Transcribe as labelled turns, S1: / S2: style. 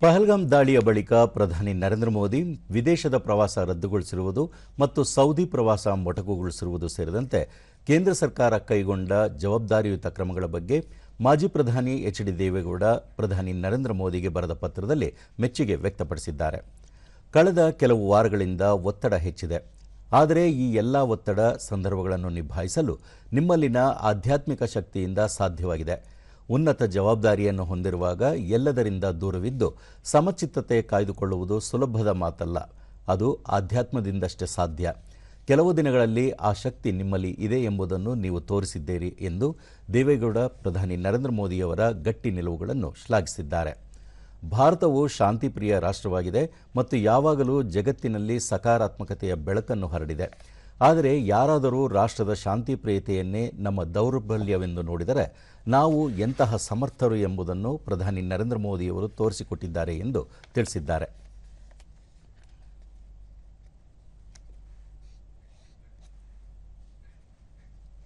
S1: ಪಹಲ್ಗಾಮ್ ದಾಳಿಯ ಬಳಿಕ ಪ್ರಧಾನಿ ನರೇಂದ್ರ ಮೋದಿ ವಿದೇಶದ ಪ್ರವಾಸ ರದ್ದುಗೊಳಿಸಿರುವುದು ಮತ್ತು ಸೌದಿ ಪ್ರವಾಸ ಮೊಟಕುಗೊಳಿಸಿರುವುದು ಸೇರಿದಂತೆ ಕೇಂದ್ರ ಸರ್ಕಾರ ಕೈಗೊಂಡ ಜವಾಬ್ದಾರಿಯುತ ಕ್ರಮಗಳ ಬಗ್ಗೆ ಮಾಜಿ ಪ್ರಧಾನಿ ಎಚ್ ಡಿ ದೇವೇಗೌಡ, ಪ್ರಧಾನಿ ನರೇಂದ್ರ ಮೋದಿಗೆ ಬರೆದ ಪತ್ರದಲ್ಲಿ ಮೆಚ್ಚುಗೆ ವ್ಯಕ್ತಪಡಿಸಿದ್ದಾರೆ. ಕಳೆದ ಕೆಲವು ವಾರಗಳಿಂದ ಒತ್ತಡ ಹೆಚ್ಚಿದೆ. ಆದರೆ ಈ ಎಲ್ಲ ಒತ್ತಡ ಸಂದರ್ಭಗಳನ್ನು ನಿಭಾಯಿಸಲು ನಿಮ್ಮಲ್ಲಿನ ಆಧ್ಯಾತ್ಮಿಕ ಶಕ್ತಿಯಿಂದ ಸಾಧ್ಯವಾಗಿದೆ. ಉನ್ನತ ಜವಾಬ್ದಾರಿಯನ್ನು ಹೊಂದಿರುವಾಗ ಎಲ್ಲದರಿಂದ ದೂರವಿದ್ದು ಸಮಚಿತ್ತತೆ ಕಾಯ್ದುಕೊಳ್ಳುವುದು ಸುಲಭದ ಮಾತಲ್ಲ. ಅದು ಆಧ್ಯಾತ್ಮದಿಂದಷ್ಟೇ ಸಾಧ್ಯ. ಕೆಲವು ದಿನಗಳಲ್ಲಿ ಆ ಶಕ್ತಿ ನಿಮ್ಮಲ್ಲಿ ಇದೆ ಎಂಬುದನ್ನು ನೀವು ತೋರಿಸಿದ್ದೀರಿ ಎಂದು ದೇವೇಗೌಡ ಪ್ರಧಾನಿ ನರೇಂದ್ರ ಮೋದಿಯವರ ಗಟ್ಟಿ ನಿಲುವುಗಳನ್ನು ಶ್ಲಾಘಿಸಿದ್ದಾರೆ. ಭಾರತವು ಶಾಂತಿಪ್ರಿಯ ರಾಷ್ಟ್ರವಾಗಿದೆ ಮತ್ತು ಯಾವಾಗಲೂ ಜಗತ್ತಿನಲ್ಲಿ ಸಕಾರಾತ್ಮಕತೆಯ ಬೆಳಕನ್ನು ಹರಡಿದೆ. ಆದರೆ ಯಾರಾದರೂ ರಾಷ್ಟ್ರದ ಶಾಂತಿ ಪ್ರಿಯತೆಯನ್ನೇ ನಮ್ಮ ದೌರ್ಬಲ್ಯವೆಂದು ನೋಡಿದರೆ ನಾವು ಎಂತಹ ಸಮರ್ಥರು ಎಂಬುದನ್ನು ಪ್ರಧಾನಿ ನರೇಂದ್ರ ಮೋದಿಯವರು ತೋರಿಸಿಕೊಟ್ಟಿದ್ದಾರೆ ಎಂದು ತಿಳಿಸಿದ್ದಾರೆ.